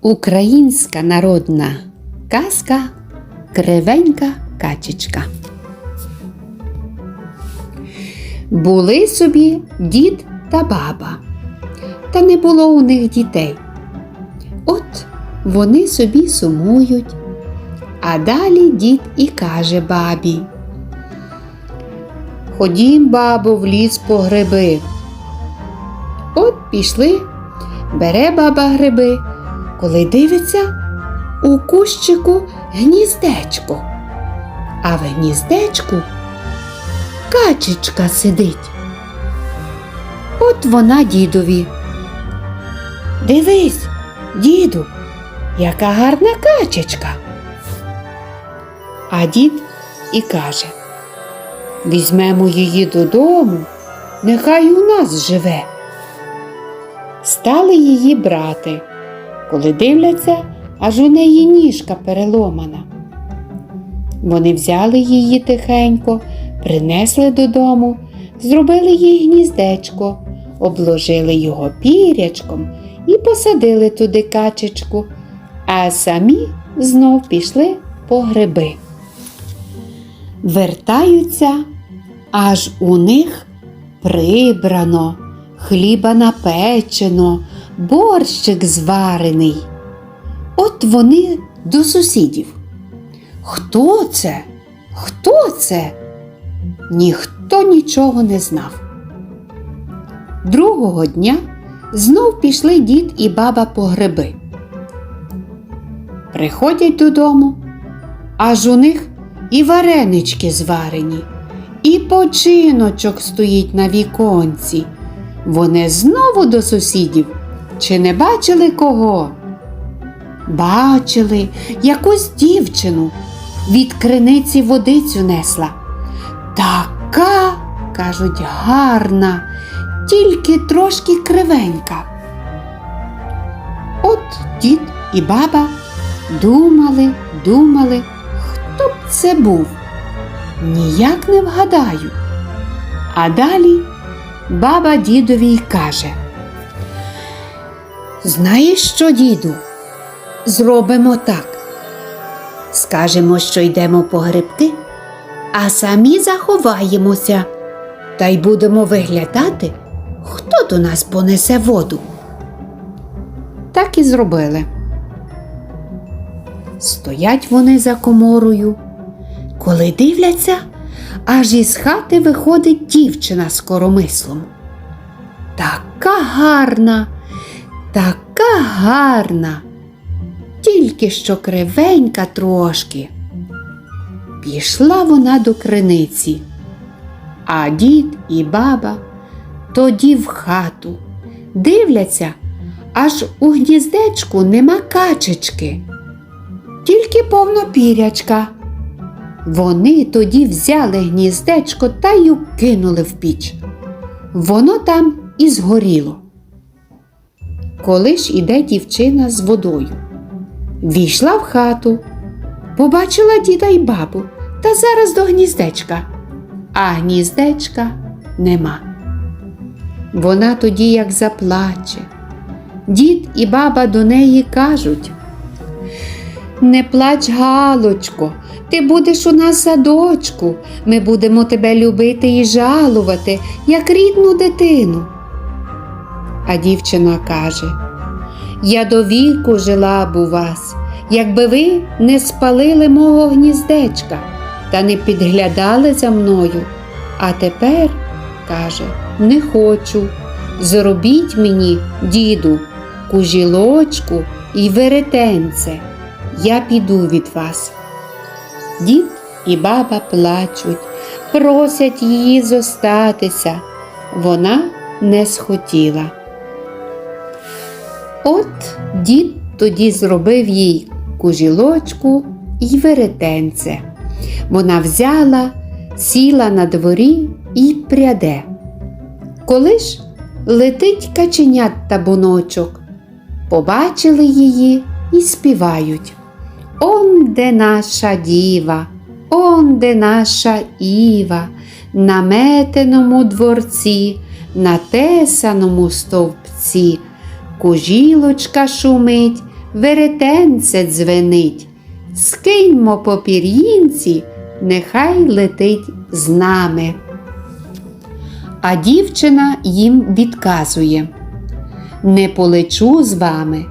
Українська народна казка Кривенька качечка. Були собі дід та баба, та не було у них дітей. От вони собі сумують, а далі дід і каже бабі. Ходім, бабо, в ліс по гриби. От пішли, бере баба гриби, коли дивиться у кущику гніздечко, а в гніздечку качечка сидить. От вона дідові. Дивись, діду, яка гарна качечка. А дід і каже Візьмемо її додому, нехай у нас живе. Стали її брати, коли дивляться, аж у неї ніжка переломана. Вони взяли її тихенько, принесли додому, зробили їй гніздечко, обложили його пірячком і посадили туди качечку, а самі знов пішли по гриби. Вертаються, аж у них прибрано, хліба напечено, борщик зварений. От вони до сусідів. Хто це? Хто це? Ніхто нічого не знав. Другого дня знов пішли дід і баба по гриби. Приходять додому, аж у них і варенички зварені, і починочок стоїть на віконці. Вони знову до сусідів. Чи не бачили кого? Бачили якусь дівчину від криниці водицю несла. Така, кажуть, гарна, тільки трошки кривенька. От дід і баба думали, думали, хто б це був. Ніяк не вгадаю. А далі баба дідові й каже. Знаєш що, діду? Зробимо так. Скажемо, що йдемо по грибки, а самі заховаємося та й будемо виглядати, хто до нас понесе воду. Так і зробили. Стоять вони за коморою. Коли дивляться, аж із хати виходить дівчина з коромислом. Така гарна, така гарна, тільки що кривенька трошки. Пішла вона до криниці, а дід і баба тоді в хату. Дивляться, аж у гніздечку нема качечки, тільки повна пірячка. Вони тоді взяли гніздечко та й укинули в піч. Воно там і згоріло. Коли ж іде дівчина з водою, війшла в хату, побачила діда й бабу та зараз до гніздечка, а гніздечка нема. Вона тоді як заплаче. Дід і баба до неї кажуть Не плач, Галочко, ти будеш у нас садочку, ми будемо тебе любити і жалувати, як рідну дитину. А дівчина каже Я до віку жила б у вас, якби ви не спалили мого гніздечка та не підглядали за мною. А тепер, каже, не хочу. Зробіть мені, діду, кужілочку і веретенце. Я піду від вас. Дід і баба плачуть, просять її зостатися. Вона не схотіла. От дід тоді зробив їй кужілочку і веретенце. Вона взяла, сіла на дворі і пряде. Коли ж летить каченят табуночок, побачили її і співають. Он де наша діва, он де наша Іва, на метеному дворці, на тесаному стовпці, кужілочка шумить, веретенце дзвенить. Скиньмо по пір'їнці, нехай летить з нами. А дівчина їм відказує Не полечу з вами.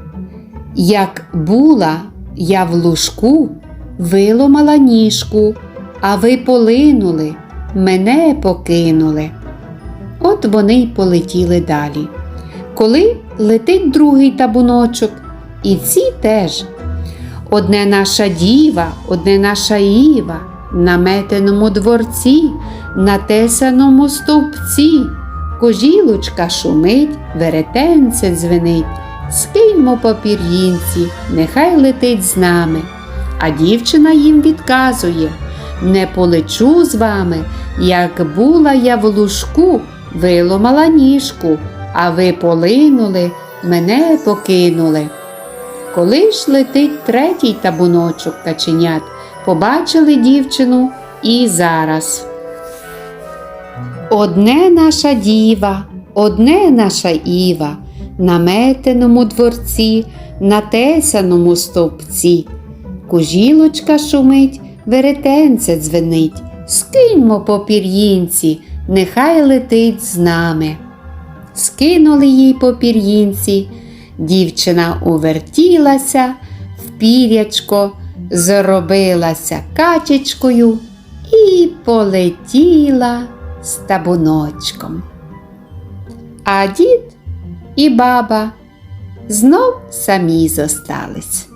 Як була я в лужку, виломала ніжку, а ви полинули, мене покинули. От вони й полетіли далі. Коли летить другий табуночок, і ці теж. Одне наша діва, одне наша Іва, на метеному дворці, на тесаному стовпці, кожілочка шумить, веретенце дзвенить, скиньмо попір'їнці, нехай летить з нами. А дівчина їм відказує. Не полечу з вами, як була я в лужку, виломала ніжку, а ви полинули, мене покинули. Коли ж летить третій табуночок каченят, побачили дівчину і зараз. Одне наша діва, одне наша Іва, на метеному дворці, на тесаному стовпці. Кужілочка шумить, веретенце дзвенить, скиньмо по пір'їнці, нехай летить з нами. Скинули їй по пір'їнці, дівчина увертілася, в пірячко зробилася качечкою і полетіла з табуночком. А дід і баба знов самі зостались.